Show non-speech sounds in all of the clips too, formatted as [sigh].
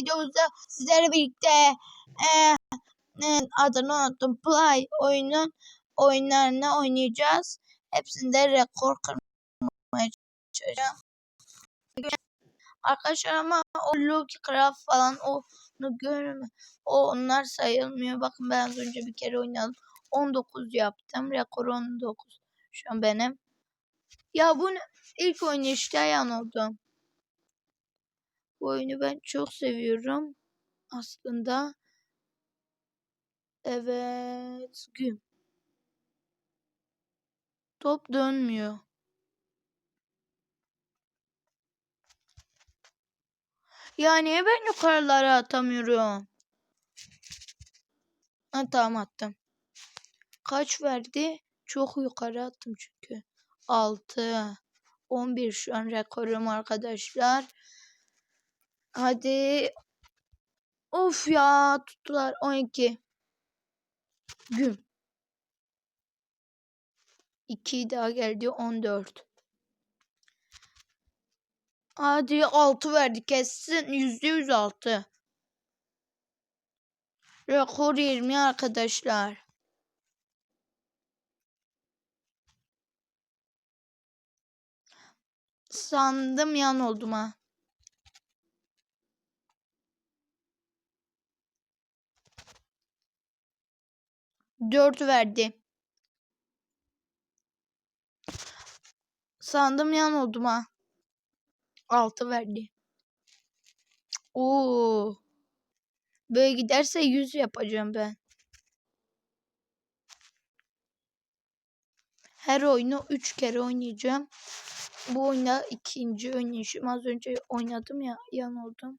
videomuzda sizlerle birlikte e, e, adını unuttum. Play oyunun oyunlarını oynayacağız. Hepsinde rekor kırmaya çalışacağım. Arkadaşlar ama o Lucky Craft falan onu görme. O onlar sayılmıyor. Bakın ben az önce bir kere oynadım. 19 yaptım. Rekor 19. Şu an benim. Ya bu ilk oynayışta yan oldum. Bu oyunu ben çok seviyorum. Aslında. Evet. Güm. Top dönmüyor. Ya niye ben yukarılara atamıyorum? Ha, tamam attım. Kaç verdi? Çok yukarı attım çünkü. 6. 11 şu an rekorum arkadaşlar. Hadi. Of ya tuttular. 12. Güm. 2 daha geldi 14. Hadi 6 verdi kesin %100 6. Rekor 20 arkadaşlar. Sandım yan oldum ha. Dört verdi. Sandım yan oldum ha. Altı verdi. Oo. Böyle giderse yüz yapacağım ben. Her oyunu üç kere oynayacağım. Bu oyunda ikinci oynayışım. Az önce oynadım ya yan oldum.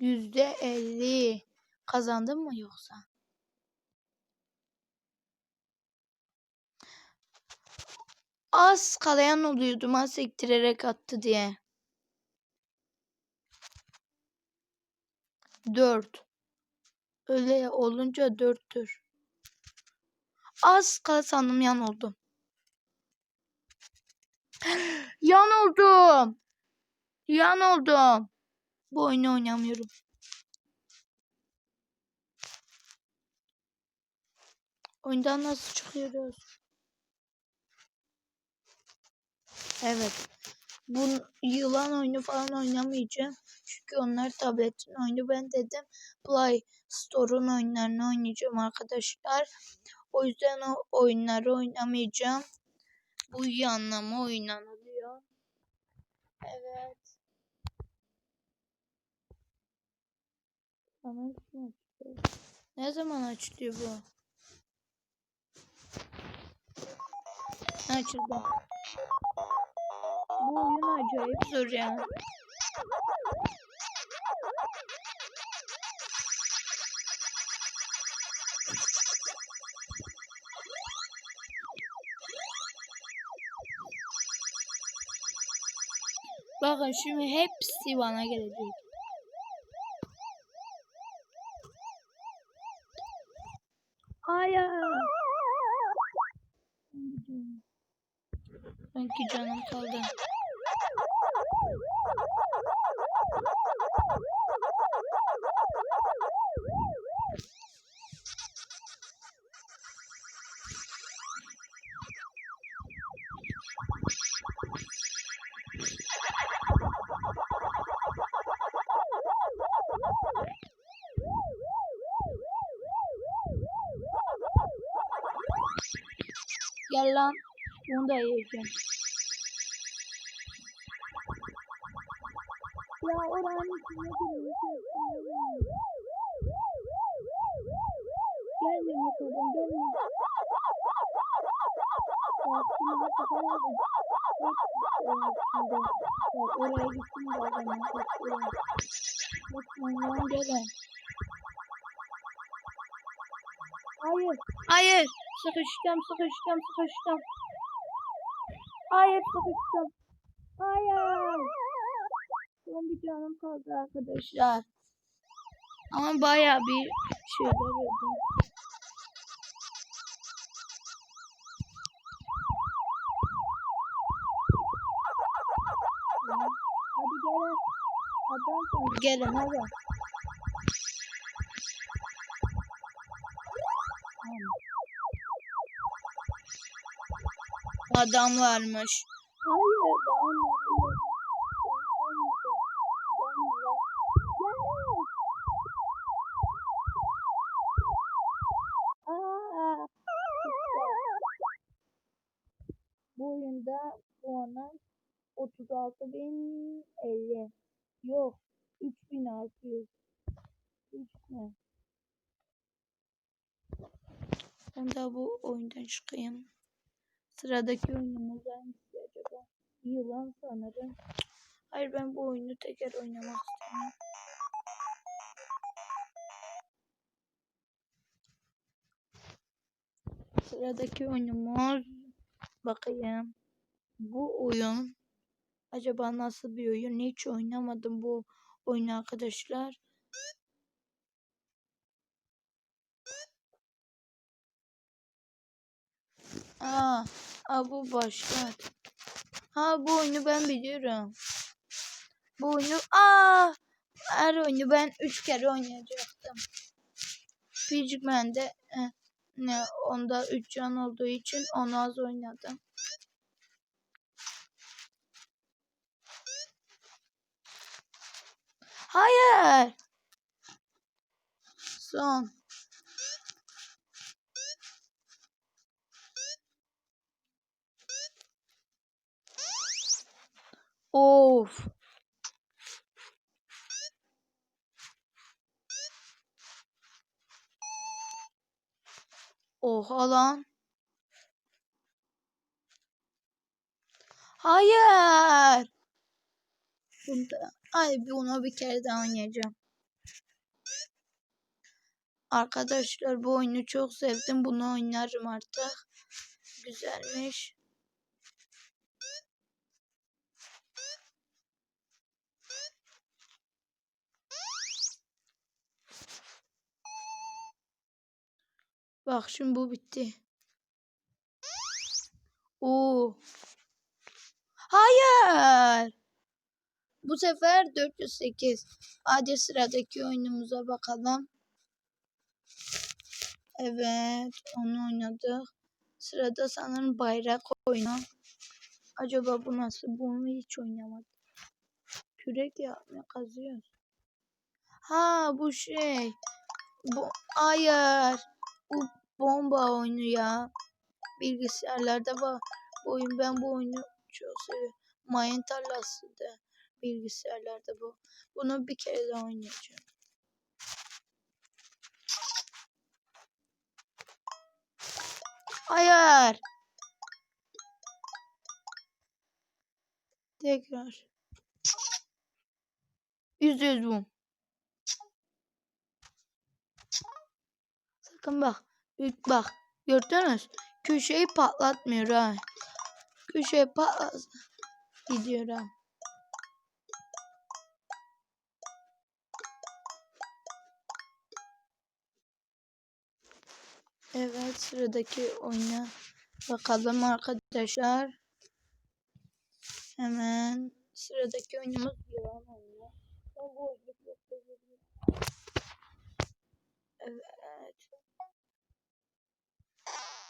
Yüzde elli. Kazandın mı yoksa? Az kalayan oluyordu. Az sektirerek attı diye. Dört. Öyle olunca dörttür. Az kala sandım yan oldum. [gasps] yan oldum. Yan oldum. Bu oyunu oynamıyorum. Oyundan nasıl çıkıyoruz? Evet. Bu yılan oyunu falan oynamayacağım. Çünkü onlar tabletin oyunu. Ben dedim Play Store'un oyunlarını oynayacağım arkadaşlar. O yüzden o oyunları oynamayacağım. Bu iyi anlamı oynanılıyor. Evet. Bana kim açıyor? Ne zaman açılıyor bu? Açıldı. Bu oyun acayip zor ya. Bakın şimdi hepsi bana gelecek. Gel lan. Bunu da yiyeceğim. Ya oranın içine giriyor. Gelme yukarıdan gelme. Şimdi bu sefer aldım. Oraya gittim de zaman. Bak manyağın gelen. Hayır. Hayır. Sıkıştım, sıkıştım, sıkıştım. Hayır, sıkıştım. Hayır. Son bir canım kaldı arkadaşlar. Ama baya bir yedim. Tamam. Hadi gelin. Adamsınız gelin hadi. Adam varmış. Hayır, adam var. Aa, Bu oyunda puanım 36.050. Yok, 3600. 3 ne? Ben de bu oyundan çıkayım. Sıradaki oyunumuz hangisi acaba? Yılan sanırım. Hayır ben bu oyunu tekrar oynamak istiyorum. Sıradaki oyunumuz bakayım. Bu oyun acaba nasıl bir oyun? Hiç oynamadım bu oyunu arkadaşlar. Aa, aa bu başka. Ha bu oyunu ben biliyorum. Bu oyunu aa her oyunu ben üç kere oynayacaktım. Pigman'de eh, ne onda 3 can olduğu için onu az oynadım. Hayır. Son. Of. Oha lan. Hayır. Bunda, ay bunu bir kere daha oynayacağım. Arkadaşlar bu oyunu çok sevdim. Bunu oynarım artık. Güzelmiş. Bak şimdi bu bitti. Oo. Hayır. Bu sefer 408. Hadi sıradaki oyunumuza bakalım. Evet, onu oynadık. Sırada sanırım bayrak oyunu. Acaba bu nasıl? Bunu hiç oynamadım. Kürek yapmaya kazıyoruz. Ha bu şey. Bu hayır. Bu bomba oyunu ya. Bilgisayarlarda var. Bu oyun ben bu oyunu çok seviyorum. Mayın tarlası da bilgisayarlarda bu. Bunu bir kere daha oynayacağım. Hayır. Tekrar. Yüz yüz bu. Sakın bak. Bak. Gördünüz. Köşeyi patlatmıyor ha. Köşeyi patlat. Gidiyor ha. Evet sıradaki oyuna bakalım arkadaşlar. Hemen sıradaki oyunumuz yılan oyunu. Evet.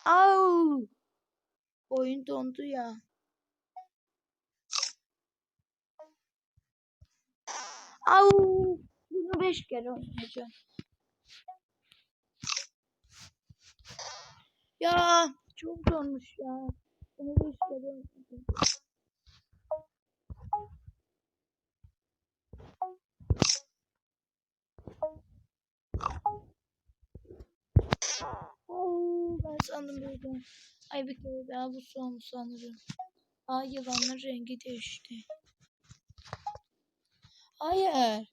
Au! Oyun dondu ya. Au! Bunu beş kere oynayacağım. Ya çok zormuş ya. Bunu beş kere oynayacağım. sandım böyle. Ay bir kere daha bu son sanırım. Aa yılanın rengi değişti. Hayır.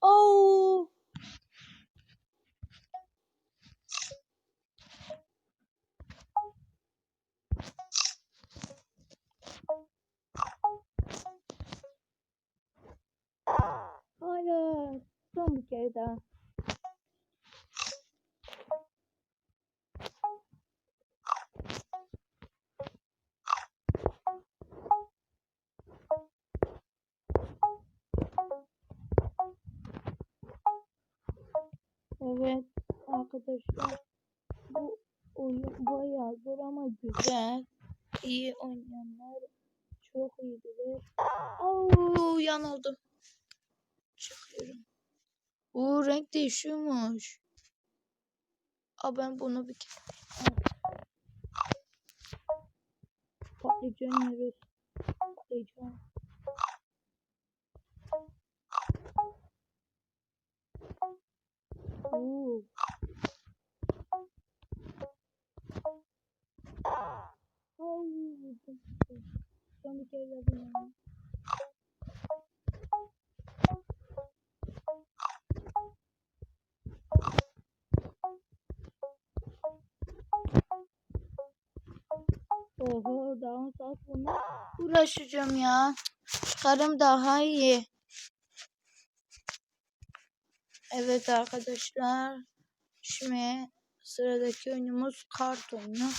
Oh. Hayır. Son bir kere daha. Güzel. İyi oynayanlar çok iyidir. Oo yanıldım. Çıkıyorum. Oo renk değişiyormuş. Aa ben bunu bir kere patlıcan yiyoruz. Patlıcan. Oo. Ay. Son bir kere daha bunu. Oho daha saat bunu uğraşacağım ya. Çıkarım daha iyi. Evet arkadaşlar. Şimdi sıradaki oyunumuz kart oyunu.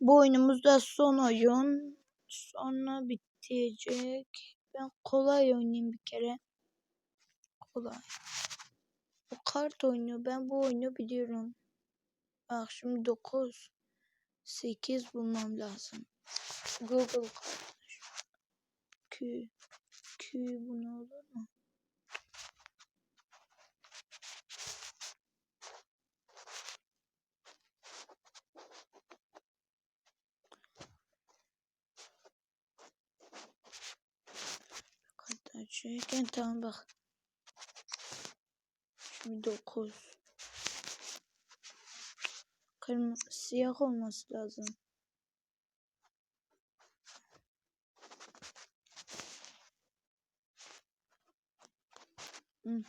Bu oyunumuz da son oyun. Sonra bitecek. Ben kolay oynayayım bir kere. Kolay. Bu kart oyunu. Ben bu oyunu biliyorum. Bak şimdi 9 8 bulmam lazım. Google. Q Q bu ne olur mu? Açarken tamam bak. Şimdi 9 Kırmızı siyah olması lazım. Hı.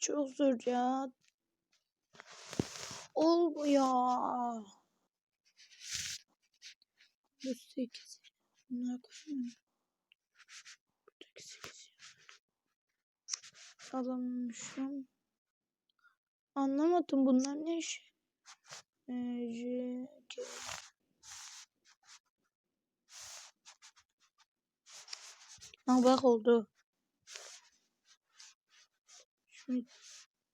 Çok zor ya. Olmuyor. Bu 8. Bunlar koymuyor. Buradaki 8. Alamamışım. Anlamadım bunlar ne iş? Ee, J, K. Ha bak oldu. Q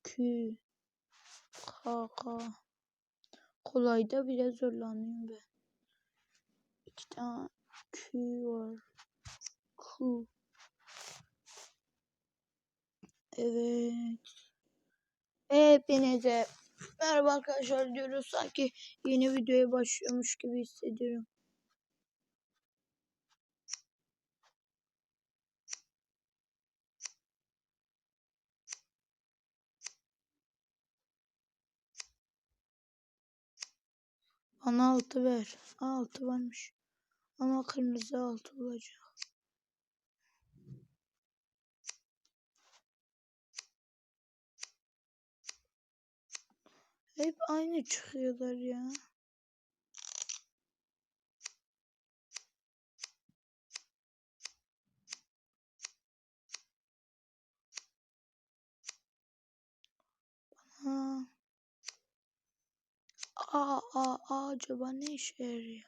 K K Kolayda bile zorlanıyorum ben. İki tane Q var. Q. Evet. Hepinize merhaba arkadaşlar diyoruz. Sanki yeni videoya başlıyormuş gibi hissediyorum. Bana altı ver. Altı varmış. Ama kırmızı altı olacak. Hep aynı çıkıyorlar ya. Aa, aa, aa, acaba ne işe yarıyor?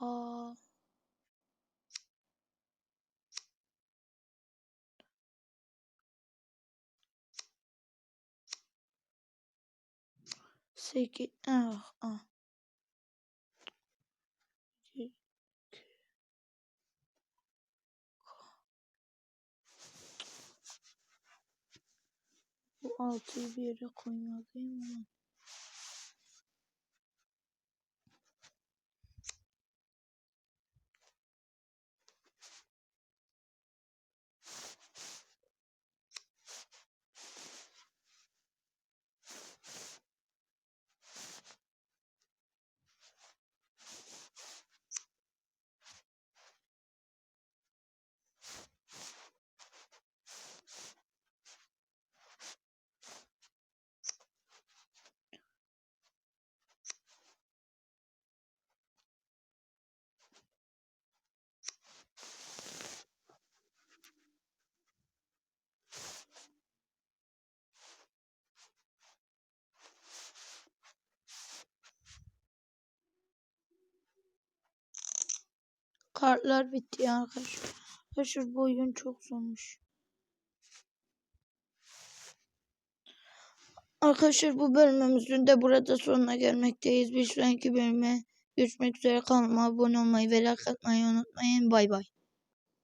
Aa. Sekiz. Ah, ah. Altıyı bir yere koymalıyım Kartlar bitti ya arkadaşlar. Arkadaşlar bu oyun çok zormuş. Arkadaşlar bu bölümümüzün de burada sonuna gelmekteyiz. Bir sonraki bölüme görüşmek üzere. Kanalıma abone olmayı ve like atmayı unutmayın. Bay bay.